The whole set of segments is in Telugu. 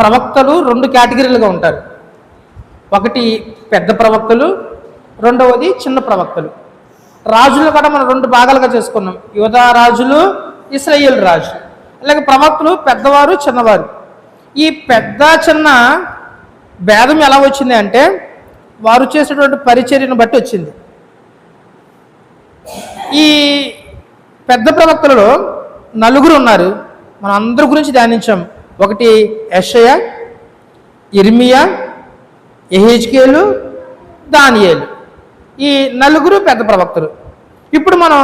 ప్రవక్తలు రెండు కేటగిరీలుగా ఉంటారు. ఒకటి పెద్ద ప్రవక్తలు రెండవది చిన్న ప్రవక్తలు. రాజులు కూడా మనం రెండు భాగాలుగా చేసుకున్నాం. యోధా రాజులు ఇస్రాయేల్ రాజు అలాగే ప్రవక్తలు పెద్దవారు చిన్నవారు. ఈ పెద్ద చిన్న భేదం ఎలా వచ్చింది అంటే వారు చేసేటువంటి పరిచర్యను బట్టి వచ్చింది. ఈ పెద్ద ప్రవక్తలలో నలుగురు ఉన్నారు. మనం అందరి గురించి ధ్యానించాం. ఒకటి యషయ ఇర్మియా ఎహెచ్కేలు దానియేలు. ఈ నలుగురు పెద్ద ప్రవక్తలు. ఇప్పుడు మనం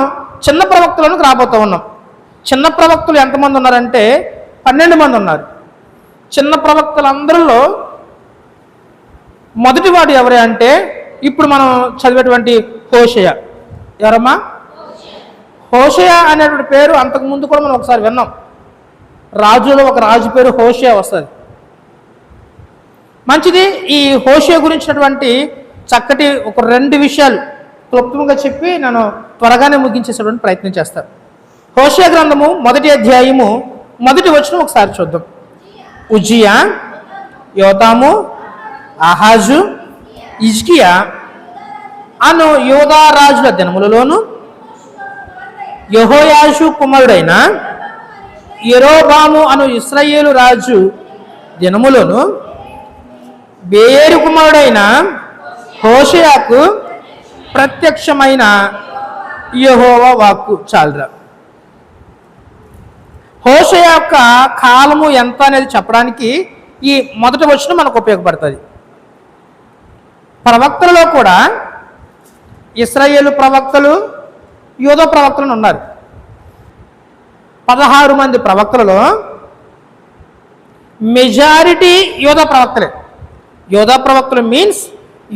చిన్న ప్రవక్తలను రాబోతూ ఉన్నాం. చిన్న ప్రవక్తలు ఎంతమంది ఉన్నారంటే పన్నెండు మంది ఉన్నారు. చిన్న ప్రవక్తలందరిలో మొదటివాడు ఎవరే అంటే ఇప్పుడు మనం చదివేటువంటి హోషయ. ఎవరమ్మా? హోషయ అనేటువంటి పేరు అంతకు ముందు కూడా మనం ఒకసారి విన్నాం. రాజులో ఒక రాజు పేరు హోషే వస్తుంది. మంచిది ఈ హోషే గురించినటువంటి చక్కటి ఒక రెండు విషయాలు క్లుప్తంగా చెప్పి నేను త్వరగానే ముగించేసేటువంటి ప్రయత్నం చేస్తాను. హోషే గ్రంథము మొదటి అధ్యాయము మొదటి వచ్చిన ఒకసారి చూద్దాం. ఉజియా యోతాము ఆహాజు ఇజ్కియా అను యోధారాజుల దినములలోను యహోయాషు కుమారుడైన ఎరోబాము అను ఇస్రాయేలు రాజు దినములను బేరు కుమారుడైన హోషయాకు ప్రత్యక్షమైన యెహోవా వాక్కు చాలరా. హోషయ యొక్క కాలము ఎంత అనేది చెప్పడానికి ఈ మొదటి వచ్చిన మనకు ఉపయోగపడుతుంది. ప్రవక్తలలో కూడా ఇస్రాయేలు ప్రవక్తలు యోధో ప్రవక్తలు ఉన్నారు. పదహారు మంది ప్రవక్తలలో మెజారిటీ యోధ ప్రవక్తలే. యోధ ప్రవక్తలు మీన్స్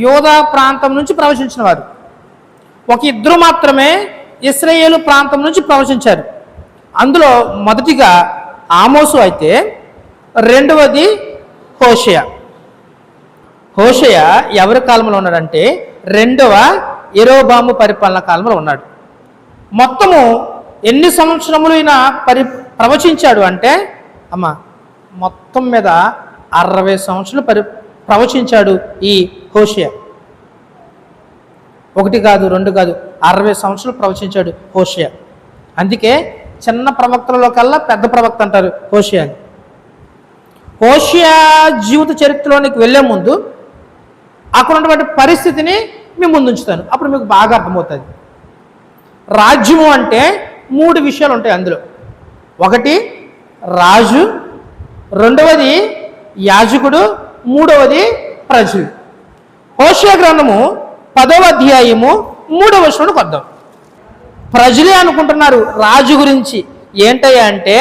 యోధా ప్రాంతం నుంచి ప్రవచించిన వారు. ఒక ఇద్దరు మాత్రమే ఇస్రాయేలు ప్రాంతం నుంచి ప్రవచించారు. అందులో మొదటిగా ఆమోసు అయితే రెండవది హోషయ. హోషయ ఎవరి కాలంలో ఉన్నాడంటే రెండవ ఇరోబాము పరిపాలన కాలంలో ఉన్నాడు. మొత్తము ఎన్ని సంవత్సరములు ఈయన పరి ప్రవచించాడు అంటే అమ్మ మొత్తం మీద అరవై సంవత్సరాలు పరి ప్రవచించాడు ఈ హోషియ. ఒకటి కాదు రెండు కాదు అరవై సంవత్సరాలు ప్రవచించాడు హోషియ. అందుకే చిన్న ప్రవక్తలలో కల్లా పెద్ద ప్రవక్త అంటారు హోషియా హోషియా జీవిత చరిత్రలోనికి వెళ్ళే ముందు అక్కడ ఉన్నటువంటి పరిస్థితిని మీ ముందు ఉంచుతాను. అప్పుడు మీకు బాగా అర్థమవుతుంది. రాజ్యము అంటే మూడు విషయాలు ఉంటాయి అందులో. ఒకటి రాజు. రెండవది యాజకుడు. మూడవది ప్రజలు. హోషియా గ్రంథము పదవ అధ్యాయము మూడవ వచనంలోకి వద్దాం ప్రజలే అనుకుంటున్నారు రాజు గురించి. ఏంటయ్యా అంటే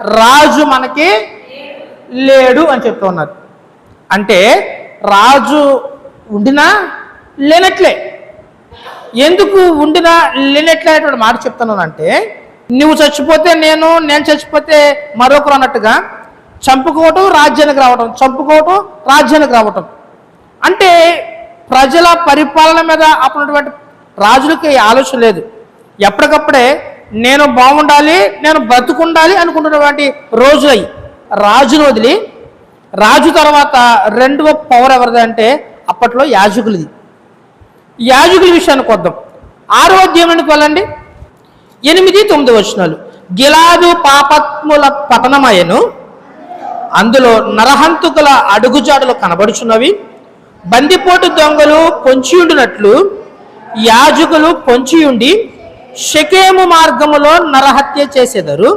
రాజు మనకి లేడు అని చెప్తూ ఉన్నారు. అంటే రాజు ఉండినా లేనట్లే. ఎందుకు ఉండినా లేనట్లనేటువంటి మాట మాట చెప్తున్నానంటే నువ్వు చచ్చిపోతే నేను నేను చచ్చిపోతే మరొకరు అన్నట్టుగా చంపుకోవటం రాజ్యానికి రావటం చంపుకోవటం రాజ్యానికి రావటం. అంటే ప్రజల పరిపాలన మీద అప్పుడున్నటువంటి రాజులకి ఆలోచన లేదు. ఎప్పటికప్పుడే నేను బాగుండాలి నేను బ్రతుకుండాలి అనుకుంటున్నటువంటి రోజులయ్యి రాజును వదిలి రాజు తర్వాత రెండవ పవర్ ఎవరిది అంటే అప్పట్లో యాజకులది. యాజకుల విషయానికి వద్దాం. ఆరో అధ్యాయానికి వెళ్ళండి? ఎనిమిది తొమ్మిది వచనాలు. గిలాదు పాపత్ముల పతనమయను అందులో నరహంతుకుల అడుగుజాడలు కనబడుచున్నవి. బందిపోటు దొంగలు పొంచియుండినట్లు యాజకులు పొంచియుండి షకేము మార్గములో నరహత్య చేసేదరు.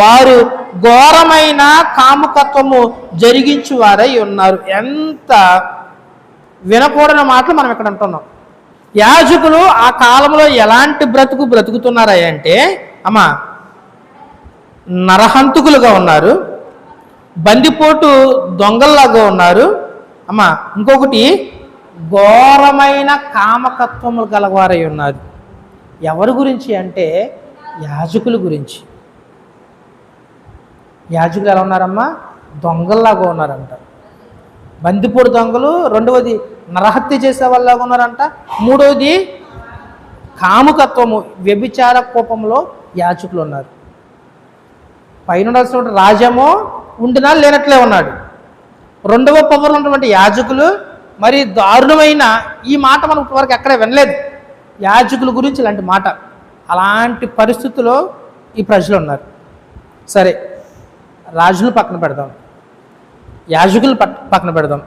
వారు ఘోరమైన కాముకత్వము జరిగించువారై ఉన్నారు. ఎంత వినకూడని మాటలు మనం ఇక్కడ అంటున్నాం. యాజకులు ఆ కాలంలో ఎలాంటి బ్రతుకు బ్రతుకుతున్నారా అంటే అమ్మా నరహంతుకులుగా ఉన్నారు బందిపోటు దొంగల్లాగా ఉన్నారు అమ్మా ఇంకొకటి ఘోరమైన కామకత్వములు గలవారై ఉన్నారు. ఎవరి గురించి అంటే యాజకుల గురించి. యాజకులు ఎలా ఉన్నారమ్మా? దొంగల్లాగా ఉన్నారంట. బందిపూడి దొంగలు రెండవది నరహత్య చేసే వాళ్ళగా ఉన్నారంట. మూడవది కాముకత్వము వ్యభిచార కోపంలో యాచకులు ఉన్నారు. పైన ఉండాల్సినటువంటి రాజేమో ఉండినా లేనట్లే ఉన్నాడు. రెండవ పవర్ ఉన్నటువంటి యాజకులు మరి దారుణమైన ఈ మాట మనం ఇప్పటివరకు ఎక్కడ వినలేదు. యాజకుల గురించి ఇలాంటి మాట. అలాంటి పరిస్థితుల్లో ఈ ప్రజలు ఉన్నారు. సరే రాజులు పక్కన పెడదాం. యాజకులు పక్కన పెడదాం.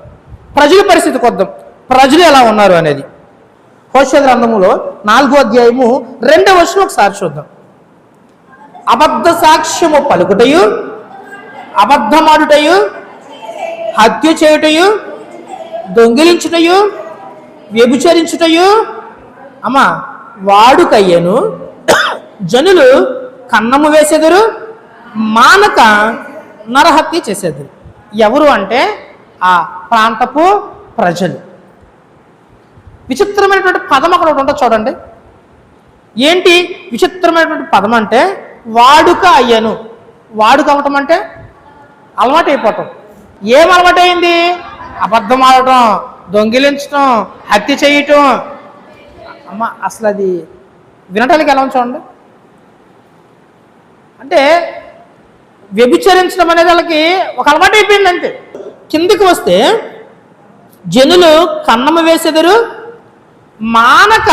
ప్రజల పరిస్థితి కొద్దాం. ప్రజలు ఎలా ఉన్నారు అనేది. హోష గ్రంథములో నాలుగో అధ్యాయము రెండవ వర్షం ఒకసారి చూద్దాం. అబద్ధ సాక్ష్యము పలుకుటయు అబద్ధమాడుటయు హత్య చేయుటయు దొంగిలించుటయు వ్యభిచరించుటయు అమ్మా వాడుకయ్యను. జనులు కన్నము వేసేదరు మానక నరహత్య చేసేది ఎవరు అంటే ఆ ప్రాంతపు ప్రజలు. విచిత్రమైనటువంటి పదం అక్కడ ఒకటి ఉంటుంది చూడండి. ఏంటి? విచిత్రమైనటువంటి పదం అంటే వాడుక అయ్యాను. వాడుక అవటం అంటే అలవాటు అయిపోవటం ఏం అలవాటైంది? అబద్ధం ఆడటం దొంగిలించటం హత్య చేయటం. అమ్మ అసలు అది వినటానికి ఎలా ఉంది చూడండి. అంటే వ్యభిచరించడం అనేది వాళ్ళకి ఒక అలవాటు అయిపోయింది అంతే. కిందికి వస్తే జనులు కన్నమ వేసెదరు మానక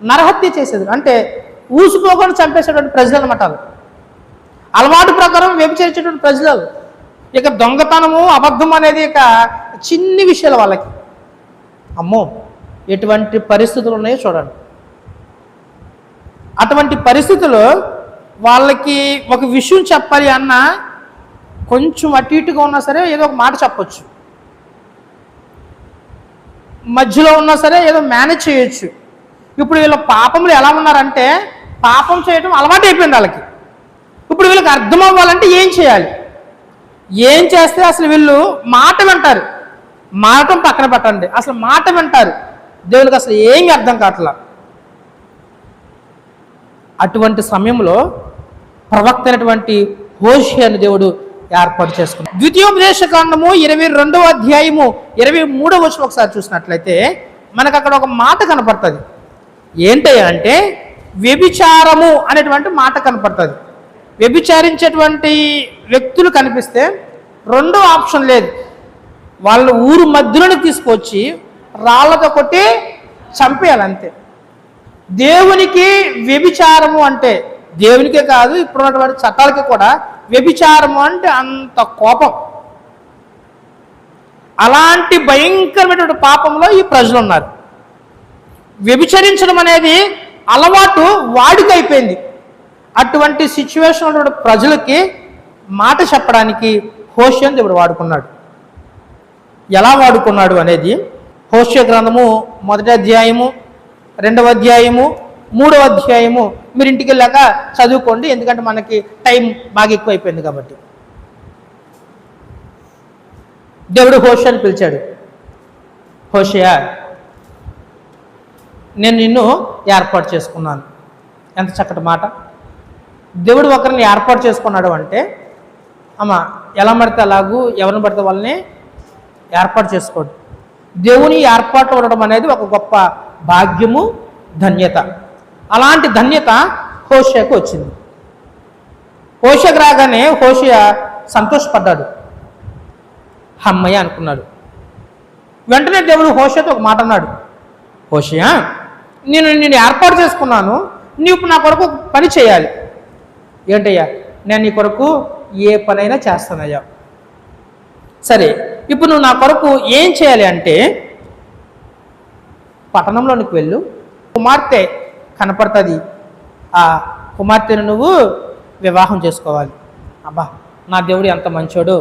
నరహత్య చేసేది అంటే ఊసిపోకుండా చంపేసేటువంటి ప్రజలు అనమాట అలవాటు ప్రకారం వ్యభిచరించేటువంటి ప్రజలు ఇక దొంగతనము అబద్ధం అనేది ఇక చిన్ని విషయాలు వాళ్ళకి. అమ్మో ఎటువంటి పరిస్థితులు ఉన్నాయో చూడండి. అటువంటి పరిస్థితుల్లో వాళ్ళకి ఒక విషయం చెప్పాలి అన్న కొంచెం అటు ఇటుగా ఉన్నా సరే ఏదో ఒక మాట చెప్పచ్చు. మధ్యలో ఉన్నా సరే ఏదో మేనేజ్ చేయొచ్చు. ఇప్పుడు వీళ్ళ పాపములు ఎలా ఉన్నారంటే పాపం చేయడం అలవాటు అయిపోయింది వాళ్ళకి. ఇప్పుడు వీళ్ళకి అర్థం అవ్వాలంటే ఏం చేయాలి? ఏం చేస్తే అసలు వీళ్ళు మాట వింటారు? మాటం పక్కన పెట్టండి. అసలు మాట వింటారు. దేవునికి అసలు ఏం అర్థం కావట్లా. అటువంటి సమయంలో ప్రవక్త అయినటువంటి హోషియాను దేవుడు ఏర్పాటు చేసుకున్నాడు. ద్వితీయోపదేశ కాండము ఇరవై రెండవ అధ్యాయము ఇరవై మూడవ వచ్చిన ఒకసారి చూసినట్లయితే మనకు అక్కడ ఒక మాట కనపడుతుంది. ఏంటయ్యా అంటే వ్యభిచారము అనేటువంటి మాట కనపడుతుంది. వ్యభిచారించేటువంటి వ్యక్తులు కనిపిస్తే రెండో ఆప్షన్ లేదు. వాళ్ళ ఊరు మధ్యలోనే తీసుకొచ్చి రాళ్ళతో కొట్టి చంపేయాలి అంతే దేవునికి వ్యభిచారము అంటే దేవునికే కాదు ఇప్పుడున్నటువంటి చట్టాలకి కూడా వ్యభిచారము అంటే అంత కోపం. అలాంటి భయంకరమైనటువంటి పాపంలో ఈ ప్రజలు ఉన్నారు వ్యభిచరించడం అనేది అలవాటు వాడుకైపోయింది అటువంటి సిచ్యువేషన్ ఉన్నటువంటి ప్రజలకి మాట చెప్పడానికి హోషియన్ దేవుడు వాడుకున్నాడు. ఎలా వాడుకున్నాడు అనేది హోష్య గ్రంథము మొదటి అధ్యాయము రెండవ అధ్యాయము మూడో అధ్యాయము మీరు ఇంటికి వెళ్ళాక చదువుకోండి ఎందుకంటే మనకి టైం బాగా ఎక్కువ అయిపోయింది కాబట్టి. దేవుడు హోషియాని పిలిచాడు. హోషియా నేను నిన్ను ఏర్పాటు చేసుకున్నాను. ఎంత చక్కటి మాట. దేవుడు ఒకరిని ఏర్పాటు చేసుకున్నాడు అంటే అమ్మ ఎలా పడితే అలాగూ ఎవరిని పడితే వాళ్ళని ఏర్పాటు చేసుకోడు. దేవుని ఏర్పాటు ఉండడం అనేది ఒక గొప్ప భాగ్యము ధన్యత. అలాంటి ధన్యత హోషియాకు వచ్చింది. హోషకు రాగానే హోషియా సంతోషపడ్డాడు. హమ్మయ్య అనుకున్నాడు. వెంటనే దేవుడు హోషతో ఒక మాట అన్నాడు. హోషియా నేను నేను ఏర్పాటు చేసుకున్నాను. నీవు నా కొరకు పని చేయాలి. ఏంటయ్యా నేను నీ కొరకు ఏ పనైనా చేస్తానయ్యా. సరే ఇప్పుడు నువ్వు నా కొరకు ఏం చేయాలి అంటే పట్టణంలోనికి వెళ్ళు. కుమార్తె కనపడుతుంది. ఆ కుమార్తెను నువ్వు వివాహం చేసుకోవాలి. అబ్బా నా దేవుడు ఎంత మంచోడు.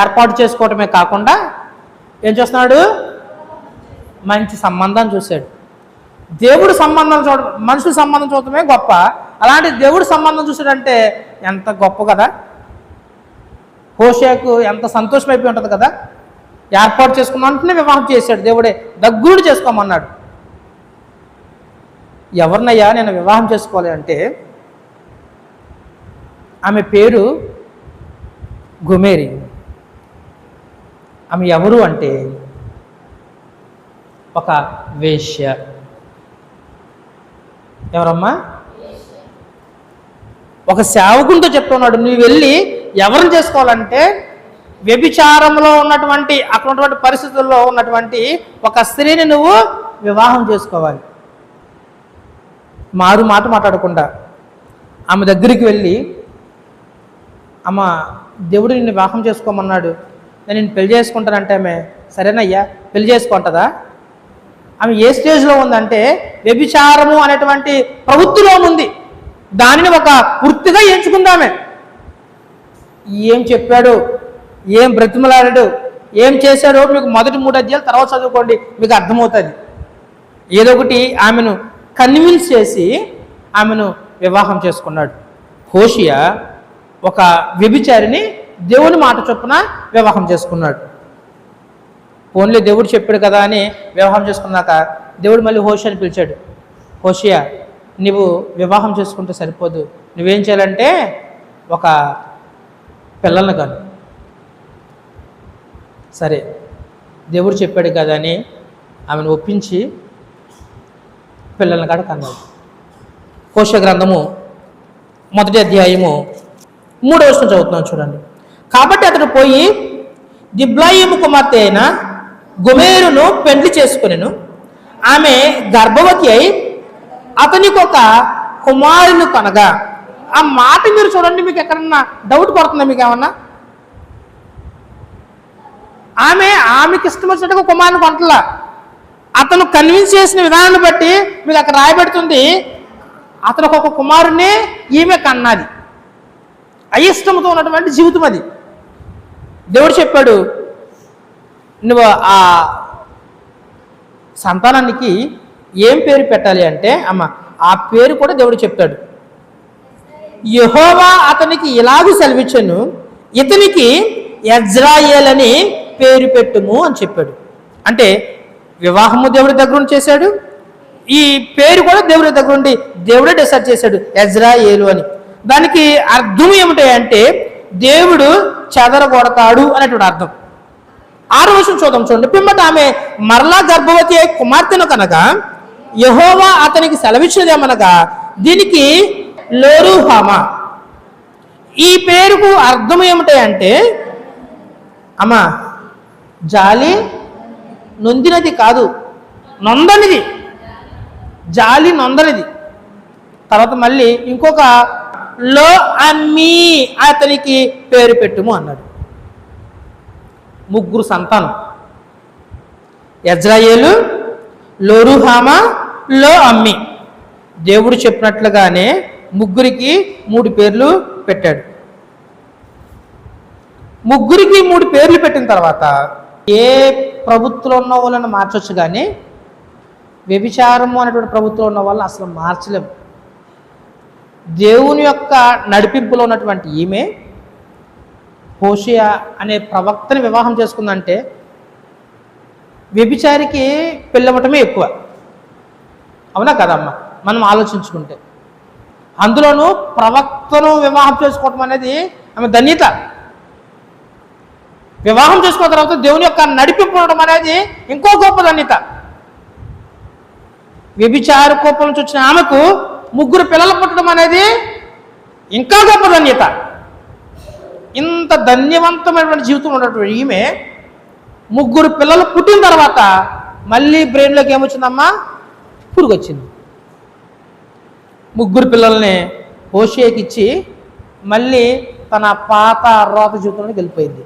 ఏర్పాటు చేసుకోవటమే కాకుండా ఏం చేస్తున్నాడు? మంచి సంబంధం చూశాడు. దేవుడు సంబంధం చూడ మనుషుల సంబంధం చూడటమే గొప్ప. అలాంటి దేవుడు సంబంధం చూసాడంటే ఎంత గొప్ప కదా. హోషేకు ఎంత సంతోషం అయిపోయి ఉంటుంది కదా. ఏర్పాటు చేసుకున్న వెంటనే వివాహం చేశాడు. దేవుడే దగ్గుడు చేసుకోమన్నాడు. ఎవరినయ్యా నేను వివాహం చేసుకోవాలి అంటే ఆమె పేరు గుమేరి. ఆమె ఎవరు అంటే ఒక వేష్య ఎవరమ్మా? ఒక సేవకునితో చెప్తున్నాడు నువ్వు వెళ్ళి ఎవరిని చేసుకోవాలంటే వ్యభిచారంలో ఉన్నటువంటి అక్కడ ఉన్నటువంటి పరిస్థితుల్లో ఉన్నటువంటి ఒక స్త్రీని నువ్వు వివాహం చేసుకోవాలి. మారు మాట మాట్లాడకుండా ఆమె దగ్గరికి వెళ్ళి అమ్మ దేవుడు నిన్ను వివాహం చేసుకోమన్నాడు. నేను నిన్ను పెళ్ళి చేసుకుంటానంటే ఆమె సరేనయ్యా పెళ్ళి చేసుకుంటుందా ఆమె ఏ స్టేజ్లో ఉందంటే వ్యభిచారము అనేటువంటి ప్రవృత్తిలో ఉంది. దానిని ఒక వృత్తిగా ఎంచుకుందామే ఏం చెప్పాడు? ఏం బ్రతిమలాడాడు? ఏం చేశాడో? మీకు మొదటి మూడు అధ్యాయాలు తర్వాత చదువుకోండి మీకు అర్థమవుతుంది. ఏదో ఒకటి ఆమెను కన్విన్స్ చేసి ఆమెను వివాహం చేసుకున్నాడు. హోషియా ఒక వ్యభిచారిని దేవుని మాట చొప్పున వివాహం చేసుకున్నాడు. ఓన్లీ దేవుడు చెప్పాడు కదా అని వివాహం చేసుకున్నాక దేవుడు మళ్ళీ హోషియాని పిలిచాడు. హోషియా నువ్వు వివాహం చేసుకుంటే సరిపోదు. నువ్వేం చేయాలంటే ఒక పిల్లల్ని కాను. సరే దేవుడు చెప్పాడు కదా అని ఆమెను ఒప్పించి పిల్లల్ని కాడ కన్నాడు. కోశ గ్రంథము మొదటి అధ్యాయము మూడో వచనం చదువుతున్నాం చూడండి. కాబట్టి అతడు పోయి దిబ్లాయిము కుమార్తె అయిన గుమేరును పెండ్లి చేసుకునేను. ఆమె గర్భవతి అయి అతనికి ఒక కుమారుని కనగా ఆ మాట మీరు చూడండి మీకు ఎక్కడన్నా డౌట్ పడుతుందా మీకు ఏమన్నా? ఆమె ఆమెకి ఇష్టం వచ్చినట్టుగా కుమారుని కొంటలా అతను కన్విన్స్ చేసిన విధానాన్ని బట్టి మీకు అక్కడ రాయబడుతుంది. అతను ఒక కుమారుని ఈమె కన్నది. అయిష్టంతో ఉన్నటువంటి జీవితం అది. దేవుడు చెప్పాడు నువ్వు ఆ సంతానానికి ఏం పేరు పెట్టాలి అంటే అమ్మ ఆ పేరు కూడా దేవుడు చెప్తాడు. యహోవా అతనికి ఇలాగూ సెలవిచ్చను ఇతనికి యజ్రాయేల్ అని పేరు పెట్టుము అని చెప్పాడు. అంటే వివాహము దేవుడి దగ్గర చేశాడు. ఈ పేరు కూడా దేవుడి దగ్గర ఉండి దేవుడే డిసైడ్ చేశాడు యజ్రాయేలు అని. దానికి అర్థం ఏమిటంటే దేవుడు చెదరగొడతాడు అనేటువంటి అర్థం. ఆరు వర్షం చూద్దాం చూడండి. పిమ్మట ఆమె మరలా గర్భవతి అయి కుమార్తెను కనుక యహోవా అతనికి సెలవిచ్చినదేమనగా దీనికి లోరుహామా. ఈ పేరుకు అర్థం ఏమిటంటే అమ్మా జాలి నొందినది కాదు. నొందనిది. జాలి నొందనిది. తర్వాత మళ్ళీ ఇంకొక లో అమ్మీ అతనికి పేరు పెట్టుము అన్నాడు. ముగ్గురు సంతానం. ఎజ్రాయేలు లోరుహామ లో అమ్మి. దేవుడు చెప్పినట్లుగానే ముగ్గురికి మూడు పేర్లు పెట్టాడు. ముగ్గురికి మూడు పేర్లు పెట్టిన తర్వాత ఏ ప్రభుత్వంలో ఉన్న వాళ్ళని మార్చవచ్చు కానీ వ్యభిచారము అనేటువంటి ప్రభుత్వం ఉన్న వాళ్ళని అసలు మార్చలేము. దేవుని యొక్క నడిపింపులో ఉన్నటువంటి ఈమె హోషియా అనే ప్రవక్తని వివాహం చేసుకుందంటే వ్యభిచారికి పిల్లవటమే ఎక్కువ. అవునా కదమ్మా? మనం ఆలోచించుకుంటే. అందులోనూ ప్రవక్తను వివాహం చేసుకోవటం అనేది ఆమె ధన్యత. వివాహం చేసుకున్న తర్వాత దేవుని యొక్క నడిపింపు ఉండడం అనేది ఇంకో గొప్ప ధన్యత వ్యభిచార కోపం నుంచి వచ్చిన ఆమెకు ముగ్గురు పిల్లలు పుట్టడం అనేది ఇంకా గొప్ప ధన్యత ఇంత ధన్యవంతమైనటువంటి జీవితం ఉన్నటువంటి ఈమె ముగ్గురు పిల్లలు పుట్టిన తర్వాత మళ్ళీ బ్రెయిన్లోకి ఏమొచ్చిందమ్మా? పురుగు వచ్చింది ముగ్గురు పిల్లల్ని హోషేకిచ్చి మళ్ళీ తన పాత రోత జీవితంలోకి వెళ్ళిపోయింది.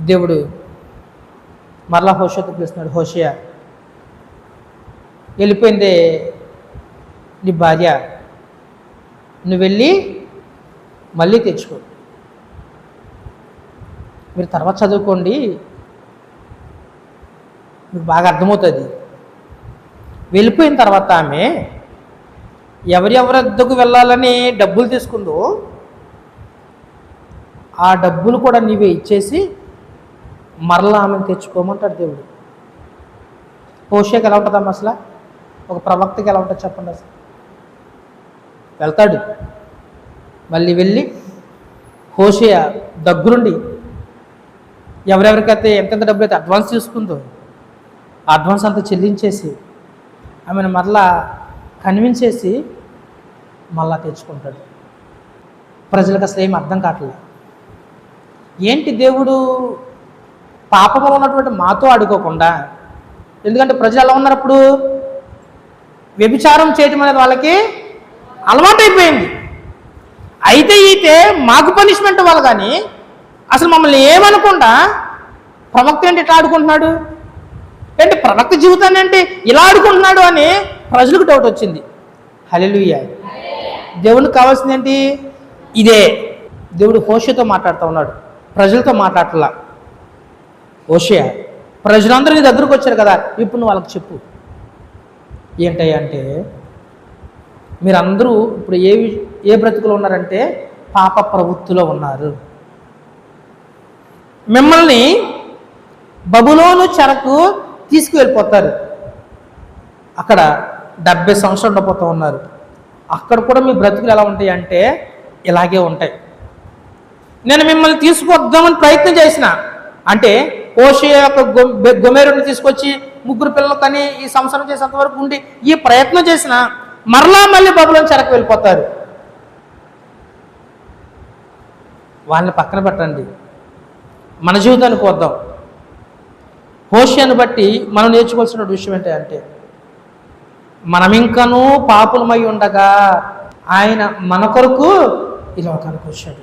దేవుడు మరలా హోషతో పిలుస్తున్నాడు హోషయ వెళ్ళిపోయిందే నీ భార్య. నువ్వు వెళ్ళి మళ్ళీ తెచ్చుకో. మీరు తర్వాత చదువుకోండి. మీకు బాగా అర్థమవుతుంది. వెళ్ళిపోయిన తర్వాత ఆమె ఎవరెవరిద్దకు వెళ్ళాలని డబ్బులు తీసుకుందో ఆ డబ్బులు కూడా నీవే ఇచ్చేసి మరలా ఆమెను తెచ్చుకోమంటాడు దేవుడు. పోషేకి ఎలా ఉంటుందమ్మా అసలు? ఒక ప్రవక్తకి ఎలా ఉంటుంది చెప్పండి అసలు? వెళ్తాడు. మళ్ళీ వెళ్ళి హోషయ దగ్గరుండి ఎవరెవరికైతే ఎంతెంత డబ్బు అయితే అడ్వాన్స్ తీసుకుందో అడ్వాన్స్ అంతా చెల్లించేసి ఆమెను మరలా కన్విన్సేసి మళ్ళా తెచ్చుకుంటాడు. ప్రజలకు అసలు ఏం అర్థం కావట్లేదు. ఏంటి దేవుడు పాపంలో ఉన్నటువంటి మాతో ఆడుకోకుండా ఎందుకంటే ప్రజలు ఎలా ఉన్నారు అప్పుడు వ్యభిచారం చేయటం అనేది వాళ్ళకి అలవాటైపోయింది. అయితే అయితే మాకు పనిష్మెంట్ వాళ్ళు కానీ అసలు మమ్మల్ని ఏమనకుండా ప్రవక్త ఏంటి ఇట్లా ఆడుకుంటున్నాడు? ఏంటి ప్రవక్త జీవితాన్ని ఏంటి ఇలా ఆడుకుంటున్నాడు అని ప్రజలకు డౌట్ వచ్చింది. హలెలుయ్య దేవునికి కావాల్సింది ఏంటి? ఇదే. దేవుడు హోషతో మాట్లాడుతూ ఉన్నాడు. ప్రజలతో మాట్లాడలా ఓషియా ప్రజలందరూ నీ దగ్గరకు వచ్చారు కదా ఇప్పుడు నువ్వు వాళ్ళకి చెప్పు. ఏంటంటే అంటే మీరందరూ ఇప్పుడు ఏ వి- ఏ బ్రతుకులో ఉన్నారంటే పాప ప్రవృత్తిలో ఉన్నారు. మిమ్మల్ని బబులోను చెరకు తీసుకువెళ్ళిపోతారు. అక్కడ డెబ్బై సంవత్సరాలు ఉండిపోతూ ఉన్నారు. అక్కడ కూడా మీ బ్రతుకులు ఎలా ఉంటాయి అంటే ఇలాగే ఉంటాయి. నేను మిమ్మల్ని తీసుకొద్దామని ప్రయత్నం చేసిన. అంటే ఓషే యొక్క గొ- గొమేరుని తీసుకొచ్చి ముగ్గురు పిల్లలు కని ఈ సంవత్సరం చేసేంత వరకు ఉండి ఈ ప్రయత్నం చేసిన మరలా మళ్ళీ బబులోని చెరకు వెళ్ళిపోతారు. వాళ్ళని పక్కన పెట్టండి. మన జీవితానికి వద్దాం. హోషియాన్ని బట్టి మనం నేర్చుకోవాల్సిన విషయం ఏంటి అంటే మనం ఇంకనూ పాపులమై ఉండగా ఆయన మన కొరకు ఈ లోకానికి వచ్చాడు.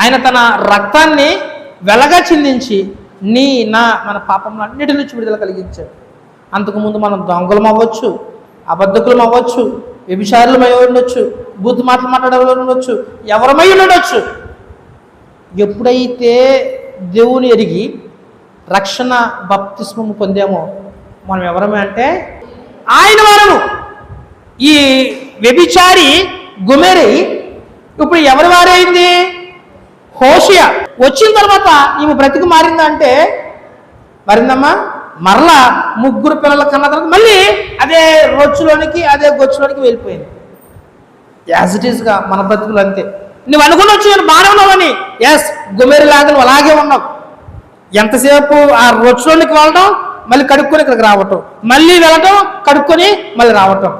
ఆయన తన రక్తాన్ని వెలగా చిందించి నీ నా మన పాపంలో అన్నిటి నుంచి విడుదల కలిగించాడు. అంతకుముందు మనం దొంగలం అవ్వచ్చు అబద్ధకులం అవ్వచ్చు వ్యభిచారులమై ఉండొచ్చు బుద్ధి మాటలు మాట్లాడవలో ఉండొచ్చు ఎవరమై ఉండొచ్చు. ఎప్పుడైతే దేవుని ఎరిగి రక్షణ బప్తిస్మము పొందామో మనం ఎవరమే అంటే ఆయన వారము. ఈ వ్యభిచారి గుమెరి ఇప్పుడు ఎవరి వారైంది? హోషియా. వచ్చిన తర్వాత ఈమె బ్రతికి మారిందా అంటే మారిందమ్మా. మరలా ముగ్గురు పిల్లల కన్న తర్వాత మళ్ళీ అదే రొచ్చులోనికి అదే గొచ్చులోనికి వెళ్ళిపోయింది. యాజ్ ఇట్ ఈస్గా మన బ్రతుకులు అంతే. నువ్వు అనుకున్నొచ్చు నేను బాగానే ఉన్నావని. ఎస్ గుమేరి లాగా నువ్వు అలాగే ఉన్నావు ఎంతసేపు ఆ రొచ్చులోనికి వెళ్ళడం మళ్ళీ కడుక్కొని ఇక్కడికి రావటం. మళ్ళీ వెళ్ళటం కడుక్కొని మళ్ళీ రావటం.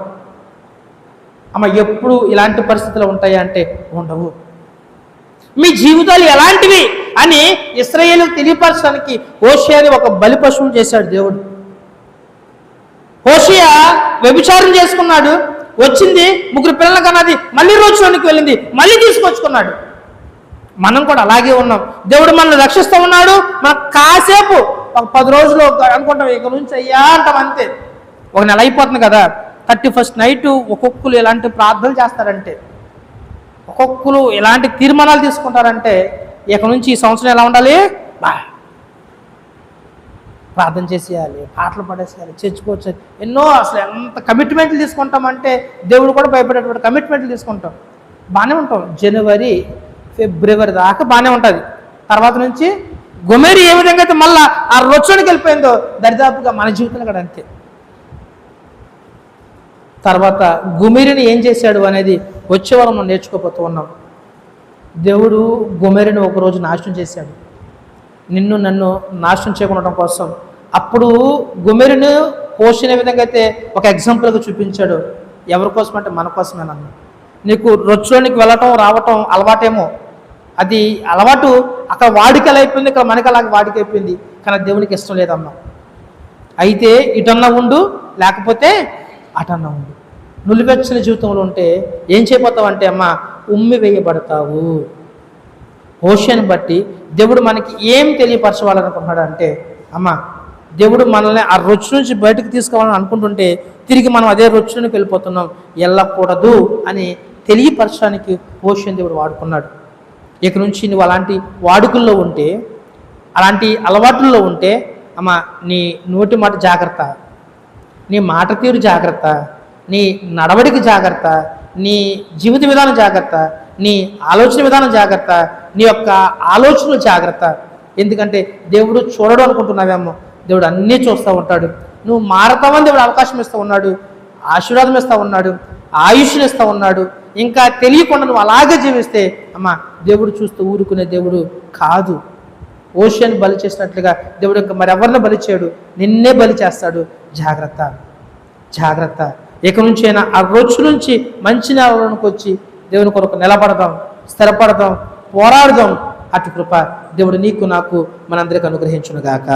అమ్మ ఎప్పుడు ఇలాంటి పరిస్థితులు ఉంటాయి అంటే ఉండవు. మీ జీవితాలు ఎలాంటివి అని ఇస్రాయేల్ తెలియపరచడానికి హోషియాని ఒక బలి పశువును చేశాడు దేవుడు. హోషియా వ్యభిచారం చేసుకున్నాడు. వచ్చింది ముగ్గురు పిల్లల కన్నది మళ్ళీ రోజులోనికి వెళ్ళింది. మళ్ళీ తీసుకొచ్చుకున్నాడు. మనం కూడా అలాగే ఉన్నాం. దేవుడు మనల్ని రక్షిస్తూ ఉన్నాడు. మనకు కాసేపు ఒక పది రోజులు అనుకుంటాం ఇక నుంచి అయ్యా అంటాం అంతే. ఒక నెల అయిపోతుంది కదా. థర్టీ ఫస్ట్ నైట్ ఒక్కొక్కరు ఎలాంటి ప్రార్థనలు చేస్తారంటే ఒక్కొక్కరు ఎలాంటి తీర్మానాలు తీసుకుంటారంటే ఇక నుంచి ఈ సంవత్సరం ఎలా ఉండాలి? బా. ప్రార్థన చేసేయాలి పాటలు పడేసేయాలి చర్చుకోవచ్చు ఎన్నో అసలు ఎంత కమిట్మెంట్లు తీసుకుంటామంటే దేవుడు కూడా భయపడేటువంటి కమిట్మెంట్లు తీసుకుంటాం. బాగానే ఉంటాం. జనవరి ఫిబ్రవరి దాకా బాగానే ఉంటుంది. తర్వాత నుంచి గుమేరి ఏ విధంగా అయితే మళ్ళా ఆ రొచ్చడికి వెళ్ళిపోయిందో దరిదాపుగా మన జీవితంలో కూడా అంతే. తర్వాత గుమిరిని ఏం చేశాడు అనేది వచ్చే వాళ్ళు మనం నేర్చుకోపోతూ ఉన్నాం. దేవుడు గుమెరిని ఒకరోజు నాశనం చేశాడు. నిన్ను నన్ను నాశనం చేయకుండా కోసం. అప్పుడు గుమెరిని పోషిన విధంగా అయితే ఒక ఎగ్జాంపుల్గా చూపించాడు. ఎవరి కోసం అంటే మన కోసమేనన్నా నీకు రొచ్చులోనికి వెళ్ళటం రావటం అలవాటేమో. అది అలవాటు అక్కడ వాడికలా అయిపోయింది ఇక్కడ మనకి అలాగే వాడికి అయిపోయింది. కానీ దేవునికి ఇష్టం లేదమ్మా అయితే ఇటన్నా ఉండు లేకపోతే అటన్నా ఉండు. నులివెచ్చని జీవితంలో ఉంటే ఏం చేయబోతావు అంటే అమ్మ ఉమ్మి వేయబడతావు. ఓషన్ బట్టి దేవుడు మనకి ఏం తెలియపరచవాలనుకుంటున్నాడు అంటే అమ్మ దేవుడు మనల్ని ఆ రొచ్చు నుంచి బయటకు తీసుకోవాలని అనుకుంటుంటే తిరిగి మనం అదే రొచ్చునికి వెళ్ళిపోతున్నాం. వెళ్ళకూడదు అని తెలియపరచడానికి ఓషన్ దేవుడు వాడుకున్నాడు. ఇక నుంచి నువ్వు అలాంటి వాడుకల్లో ఉంటే అలాంటి అలవాట్లలో ఉంటే అమ్మ నీ నోటి మాట జాగ్రత్త. నీ మాట తీరు జాగ్రత్త. నీ నడవడికి జాగ్రత్త నీ జీవిత విధానం జాగ్రత్త నీ ఆలోచన విధానం జాగ్రత్త నీ యొక్క ఆలోచనలు జాగ్రత్త. ఎందుకంటే దేవుడు చూడడం అనుకుంటున్నావేమో. దేవుడు అన్నీ చూస్తూ ఉంటాడు. నువ్వు మారతావని దేవుడు అవకాశం ఇస్తూ ఉన్నాడు ఆశీర్వాదం ఇస్తూ ఉన్నాడు ఆయుష్ని ఇస్తూ ఉన్నాడు. ఇంకా తెలియకుండా నువ్వు అలాగే జీవిస్తే అమ్మ దేవుడు చూస్తూ ఊరుకునే దేవుడు కాదు. ఓషియన్ బలి చేసినట్లుగా దేవుడు ఇంకా మరెవరిని బలి చేయడు? నిన్నే బలి చేస్తాడు. జాగ్రత్త జాగ్రత్త. ఇక నుంచి అయినా ఆ రోజు నుంచి మంచి నెలలోనికి వచ్చి దేవుని కొరకు నిలబడదాం స్థిరపడదాం పోరాడదాం. అటు కృప దేవుడు నీకు నాకు మనందరికి అనుగ్రహించునుగాక.